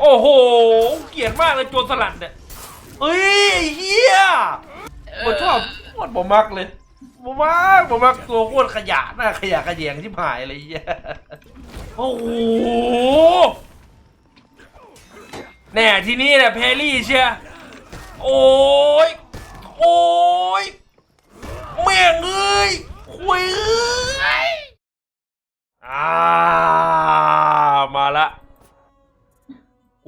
โอ้โห เกลียดมากเลยโจรสลัดเนี่ยเอ้ยไอ้เฮียผมชอบโคตรผมมักเลยผมมักผมมักตัวโคตรขยะหน้าขยะขยงที่หายเลยไอ้เฮียโอ้โหแน่ทีนี้เนี่ยแพรรี่เชียโอ้ย โอ้ยแม่งเอ้ยคุยเอ้ยอ่ามา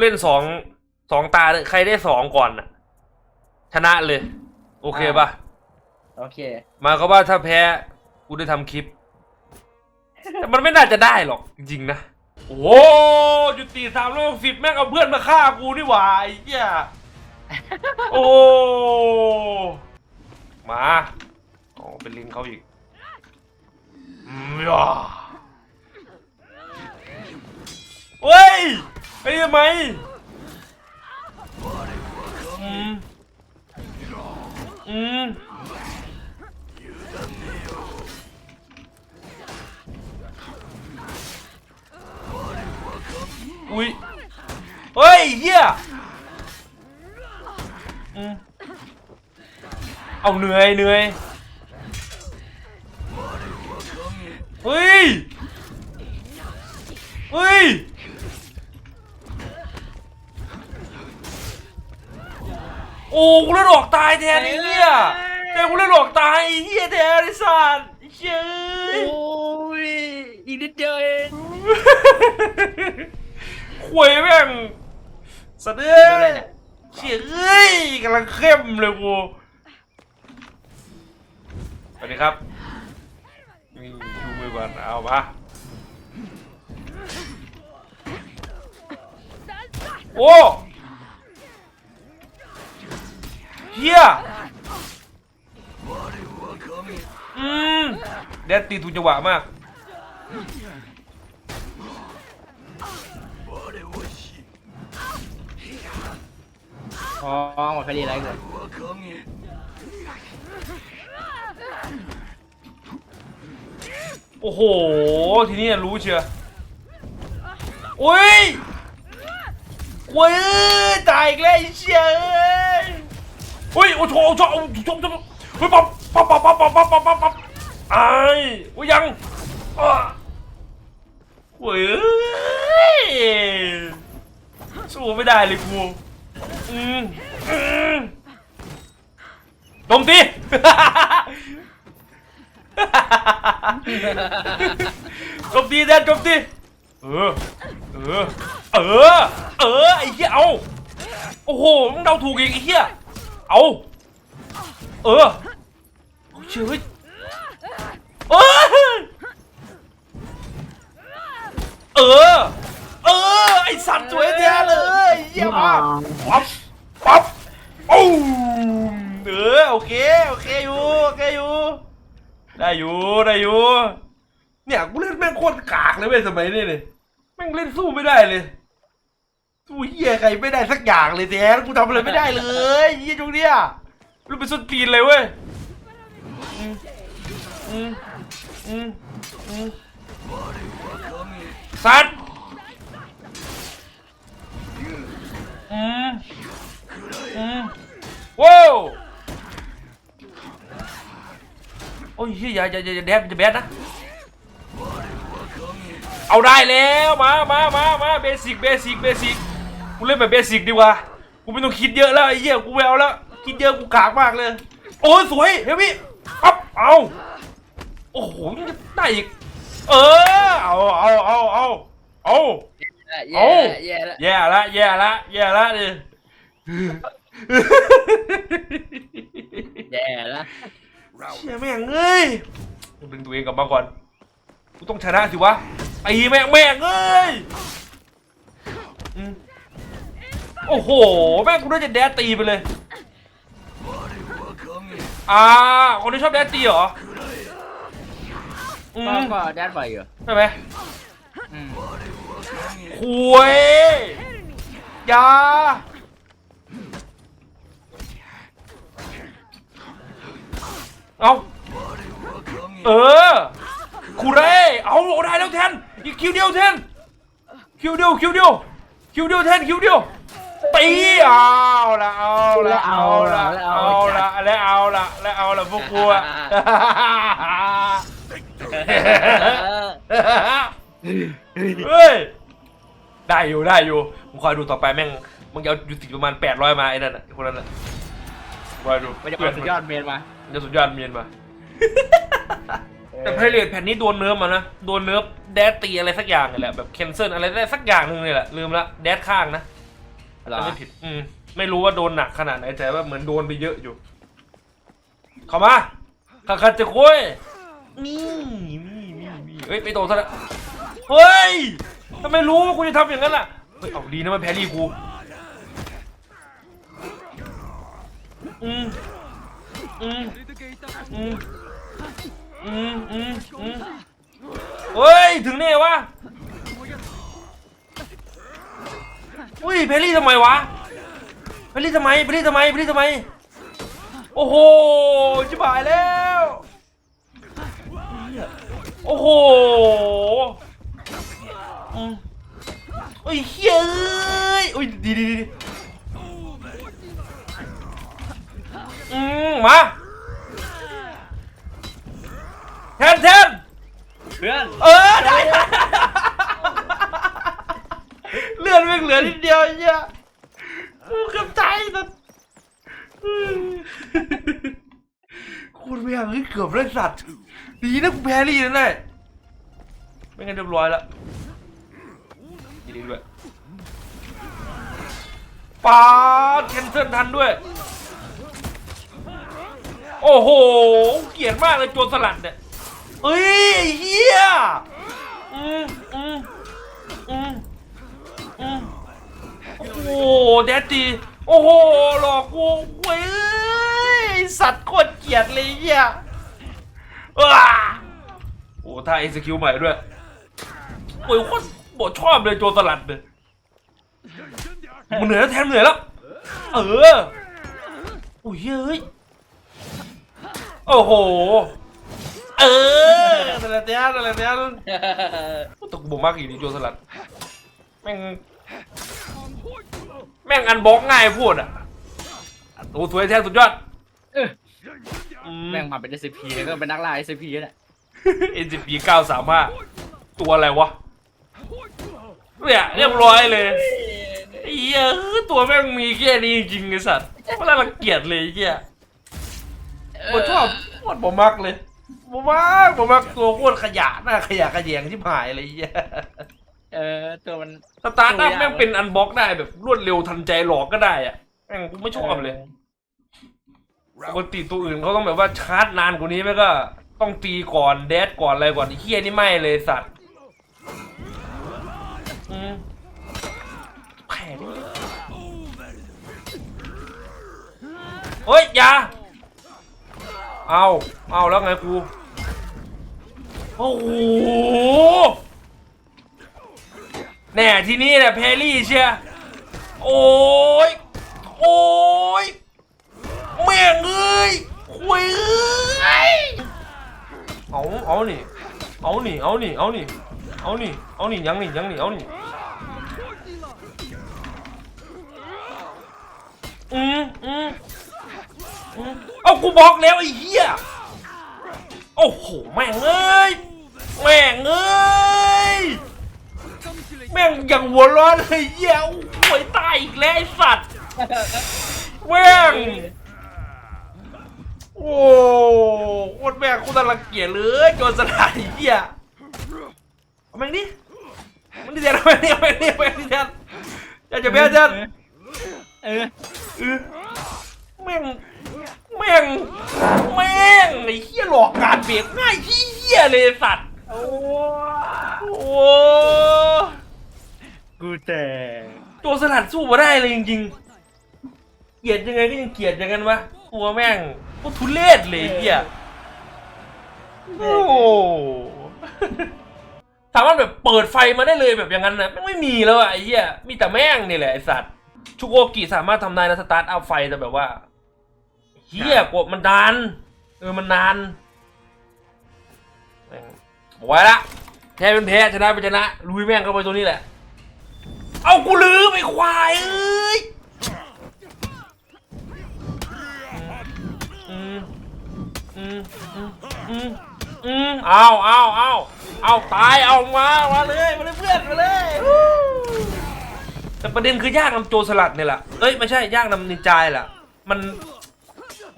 เล่นสองสองตาเลยใครได้สองก่อนน่ะ ชนะเลย โอเคปะโอเค มาก็ว่าถ้าแพ้กูได้ทำคลิป แต่มันไม่น่าจะได้หรอก จริงๆนะ โอ้โหจุดตีสามร้อยหกสิบแม่งเอาเพื่อนมาฆ่ากูนี่หว่าไอ้เหี้ยโอ้มาอ๋อเป็นลิงเขาอีกอืมย่าเฮ้ย ไอ้ทำไมอืมอืมอุ้ยเฮ้ยเฮียอืมเอาเหนื่อยเหนื่อยเฮ้ยเฮ้ย โอ้กูเล่นออกตายแทนไอ้เหี้ยแต่กูเล่นออกตายไอ้เหี้ยแทนไอ้สัตว์ไอ้เหี้ยเอ้ยโอ้ยอีกนิดเดียวเองควยแม่งสะเด้อเฉียเอ้ยกำลังเข้มเลยกูสวัสดีครับนี่ชูมือก่อนเอามาโอ้ เฮียอืมแดดตีถูกจังหวะมากอ๋อหมดพอดีไรเกินโอ้โห ทีนี้รู้เชียวโอ้ยโอ้ยตายอีกแล้วไอ้เชีย เอ้ยโอ้โอ้โหโอ้โหโอ้โหโอ้โหเฮ้ยปั๊บปั๊บปั๊บปั๊บปั๊บปั๊บปั๊บปั๊บปั๊บไอ้โอ้ยยังโอ้ยเอ้ยสู้ไม่ได้เลยกูอืมอืมโจมตีจบดีแดนจบดีเออ เออ เออ เออ ไอ้เหี้ย เอา โอ้โห มึงเดาถูกอีกไอ้เหี้ย เอาเออเอาเชื่อเฮ้ยเออเออเออไอสัตว์สวยแท้เลยเหี้ยมาปั๊บปั๊บโอ้เออโอเคโอเคอยู่โอเคอยู่ได้อยู่ได้อยู่เนี่ยกูเล่นแม่งโคตรกากเลยเว้ยสมัยนี้เลยแม่งเล่นสู้ไม่ได้เลย สู้เฮียใครไม่ได้สักอย่างเลยแท้กูทำอะไรไม่ได้เลยเฮียจุกเนี้ยรู้เป็นส้นตีนเลยเว้ยอืมอืมอืมอืมสัตว์อืมอืมว้าวโอ้ยเฮียอย่าอย่าอย่าอย่าแดบอย่าแบดนะเอาได้แล้วมามามามาเบสิกเบสิกเบสิก กูเล่นแบบเบสิกดีกว่า กูไม่ต้องคิดเยอะแล้วไอ้เหี้ยกูไม่เอาแล้ว คิดเยอะกูกากมากเลย โอ้ยสวยเฮ้ยพี่ปั๊บเอาโอ้โหยังจะได้อีก เออ เอาเอาเอาเอาเอา แย่ละแย่ละแย่ละแย่ละแย่ละดิ แย่ละเชี่ยแม่งเอ้ยดึงตัวเองกลับมาก่อน กูต้องชนะสิวะไอ้แม่งแม่งเอ้ยอืม โอ้โห แม่งกูน่าจะแดดตีไปเลย อ่า คนที่ชอบแดดตีเหรอ อืก็มก็แดดบ่อยอยู่ใช่ไหมอืมคุยอยาเอาเออ คูเร่เอาเอาได้แล้วแทนอีกคิวเดียวแทนคิวเดียวคิวเดียวคิคิวเดียวแทนคิวเดียว ตีเอาละเอาละเอาละเอาละและเอาละและเอาละพวกกูอะเฮ้ยได้อยู่ได้อยู่มึงคอยดูต่อไปแม่งมึงจะเอาอยู่ติดประมาณแปดร้อยมาไอ้นั่นน่ะคนนั้นน่ะคอยดูมันจะเป็นสุดยอดเมนมาจะสุดยอดเมียนมาแต่ไพเรตแผ่นนี้โดนเนิร์ฟมานะโดนเนิร์ฟแดดตีอะไรสักอย่างนี่แหละแบบเคนเซิลอะไรได้สักอย่างหนึ่งนี่แหละลืมละแดดข้างนะ หรอ ไม่ผิด อืม ไม่รู้ว่าโดนหนักขนาดไหนแต่ว่าเหมือนโดนไปเยอะอยู่ เข้ามาข้าคัดจะคุยนี่นี่นี่นี่เฮ้ยไปโดนซะแล้วเฮ้ยทำไมรู้ว่ากูจะทำอย่างนั้นล่ะ เฮ้ย เอาดีนะมันแพ้รีกู อืม อืม อืม อืม อืมอืมเฮ้ย ถึงเนี่ยวะ อุ้ยเพลลี่ทำไมวะเพลลี่ทำไมเพลลี่ทำไมเพลลี่ทำไม โอ้โหจิบหายแล้ว โอ้โหโอ้ยเฮ้ยโอ้ยดีดีดีอืมมาแทนแทน เพื่อน เออได้ได้เลื่อนไม่เหลือนิดเดียวไอ้เนี่ยกูเกือบตายแต่คุณไม่อยากให้เกือบเลย สัตว์ดีนะกูแพ้ลี่นั่นแหละไม่งั้นเรียบร้อยแล้วยินดีด้วยปาดแคนเซิลทันด้วย โอ้โห เกลียดมากเลยโจรสลัดเนี่ยเฮ้ยเฮียอืมอืมอืมอืมโอ้โหแดดดีโอ้โห หลอกกูเว้ยสัตว์โคตรเกลียดเลยเฮีย ท่าเอ็กซิคิวใหม่ด้วยโอ้ยโคตรบทชอบเลยโจรสลัดเลยมันเหนื่อยแล้วแทนเหนื่อยแล้ว เออโอ้ยเฮ้ยโอ้โห เออแต่ละเตี้ยแต่ละเตี้ยตกบุมมากอีนี่โจรสลัด แม่ง แม่งอันบล็อกง่ายพูดอะโอ้สวยแท้สุดยอดแม่งมาเป็น SCP แล้วก็เป็นนักล่า SCP เนี่ย เอ็นจีพีเก้าสามห้าตัวอะไรวะเนี่ยเรียบร้อยเลยไอ้เหี้ยตัวแม่งมีแค่นี้จริงๆไอ้สัตว์เวลารังเกียจเลยไอ้เหี้ยผมชอบโคตรผมมักเลยผมมักผมมักตัวโคตรขยะหน้าขยะขยงที่หายเลยไอ้เหี้ยเออตัวมันสตาร์ทอัพแม่งเป็นอันบล็อกได้แบบรวดเร็วทันใจหลอกก็ได้อะแม่งกูไม่ชอบเลยปกติตัวอื่นเขาต้องแบบว่าชาร์จนานกว่านี้ไหมก็ ต้องตีก่อนแดดก่อนอะไรก่อนไอ้เฮียนี่ไม่เลยสัตว์อืมแผลนี่เฮ้ยอยาเอาเอาแล้วไงกูโอ้โหแน่ที่นี่แหละเพลลี่เชียโอ้ยโอ้ยแม่งเอ้ยคุยเอ้ย เอาเอานี่เอานี่เอานี่เอานี่เอานี่เอานี่ยังนี่ยังนี่เอานี่อืมอืมอืมเอากูบอกแล้วไอ้เหี้ยโอ้โหแม่งเอ้ยแม่งเอ้ยแม่งอย่างหัวร้อนเลยเหี้ยโอ้ยตายอีกแล้วไอ้สัตว์แม่ง โอ้โคตรแม่งโคตรรังเกียจเลยโจรสลัดไอ้เหี้ยเอาแม่งดิมันดิเดียนเอาแม่งดิเอาแม่งดิเอาแม่งดิเดียนอย่าจะแพ้เดียนเออเออแม่งแม่งแม่งไอ้เหี้ยหลอกการเบรกง่ายที่เหี้ยเลยไอ้สัตว์โอ้โหกูแต่โจรสลัดสู้มาได้เลยจริงๆเกลียดยังไงก็ยังเกลียดอย่างนั้นวะ ตัวแม่งโคตรทุเรศเลยไอ้เฮียโอ้โหสามารถแบบเปิดไฟมาได้เลยแบบอย่างนั้นนะแม่งไม่มีแล้วอะไอ้เหี้ยมีแต่แม่งนี่แหละไอ้สัตว์ชุกโอกิสามารถทำได้นะสตาร์ทอัพไฟแต่แบบว่าเฮียกดมันนาน เออมันนานแม่งบอกไว้ละแพ้เป็นแพ้ชนะเป็นชนะลุยแม่งเข้าไปตัวนี้แหละ เอากูลืมไอ้ควายเอ้ย อืมอืมอืมอืมเอาเอาเอาเอาตายเอามามาเลยมาเลยเพื่อนมาเลยวู้แต่ประเด็นคือยากนำโจรสลัดเนี่ยแหละเอ้ยไม่ใช่ยากนำนินจายแหละมัน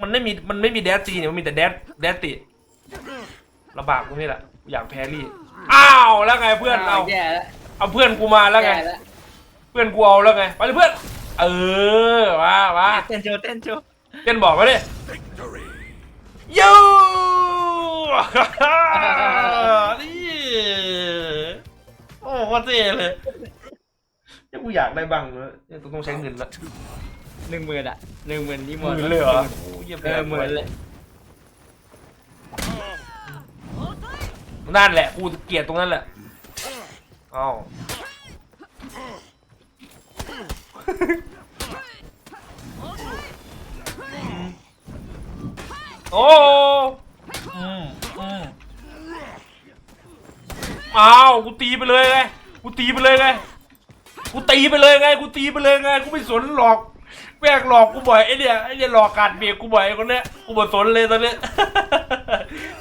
มันไม่มีมันไม่มีแดดตีเนี่ยมันมีแต่แดดแดดติลำบากตรงนี้แหละอยากแพรรี่อ้าวแล้วไงเพื่อนเอาแย่แล้วเอาเพื่อนกูมาแล้วไง แย่แล้วเพื่อนกูเอาแล้วไงไปเลยเพื่อน เออมามาเต้นโชว์เต้นโชว์เต้นบอกมาดิ ยูนี่โอ้โหเท่เลยยังกูอยากได้บ้างเลยเนี่ยต้องใช้เงินละหนึ่งหมื่นอะหนึ่งหมื่นนี่หหมดมื่นเลยเหรอโอ้ยเยี่ยมเออหมื่นเลยนั่นแหละกูเกลียดตรงนั้นแหละเอ้า โอ้อืมอืมอ้าวกูตีไปเลยไงกูตีไปเลยไงกูตีไปเลยไงกูตีไปเลยไงกูไม่สนหรอกแม่งหลอกกูบ่อยไอเนี่ยไอเนี่ยหลอกกัดเบียกกูบ่อยไอคนเนี้ยกูบ่สนเลยตอนเนี้ย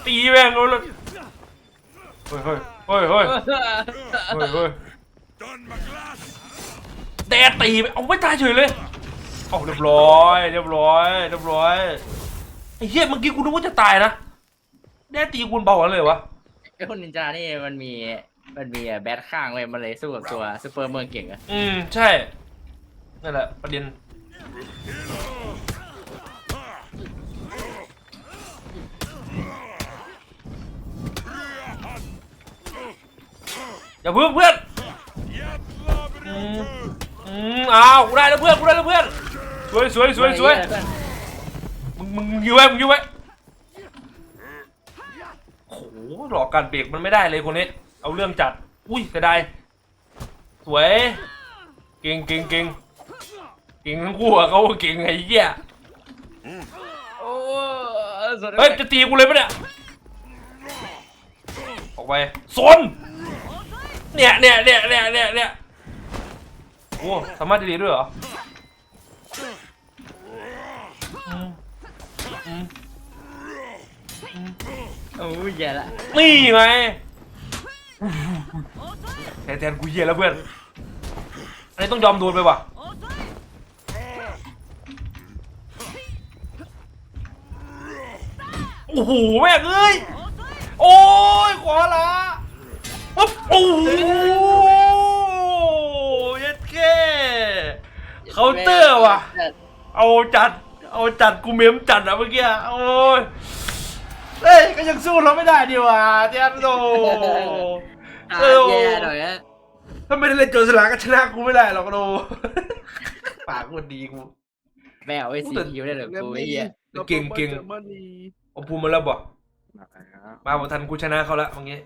ตีแม่งกูเลยเฮ้ยเฮ้ยเฮ้ยเฮ้ยเฮ้ยเฮ้ยแดดตีไปเอาไม่ตายเฉยเลยเอาเรียบร้อยเรียบร้อยเรียบร้อย ไอ้เหี้ยเมื่อกี้กูนึกว่าจะตายนะแดดตีกูเบากันเลยวะไอ้คนนินจานี่มันมีมันมีแบทข้างเลยมันเลยสู้กับตัวซูเปอร์เมืองเก่งอะอืมใช่นั่นแหละประเด็นอย่าเพิ่งเพื่อนอืมอืมอ้าวกูได้แล้วเพื่อนกูได้แล้วเพื่อนสวยสวยสวยสวยมึง มึงมึงยื้อไว้มึงยื้อไว้โหหลอกการเบรกมันไม่ได้เลยคนนี้ เอาเรื่องจัด อุ้ยเสียดายสวย เก่งเก่งเก่งเก่งทั้งคู่อะเขาเก่งไอ้เหี้ยโอ้เฮ้ยจะตีกูเลยปะเนี่ย ออกไปโซนเนี่ยเนี่ยเนี่ยเนี่ยเนี่ยเนี่ยโอ้สามารถดีด้วยเหรออืมอืม โอ้ยแย่ละนี่ไงแทนแทนกูเหี้ยแล้วเพื่อนอันนี้ต้องยอมโดนไปว่ะโอ้โหแม่งเอ้ยโอ้ยขวาละปุ๊บโอ้โหเย็ดแค่เคาน์เตอร์ว่ะ เอาจัด เอาจัดกูเมมจัดอะเมื่อกี้อะโอ้ยเฮ้ยก็ยังสู้เราไม่ได้ดีว่ะเทียนโดอ่าเออ แย่หน่อยอะถ้าไม่ได้เล่นโจรสลัดก็ชนะกูไม่ได้หรอกโด ปากกูดีกูแมวไอ้สีคิวได้เหรอกูไอ้เหี้ยเก่งเก่งมันนี่เอาภูมิมาแล้วบ่มาแล้วมาบอทันกูชนะเขาละเมื่อกี้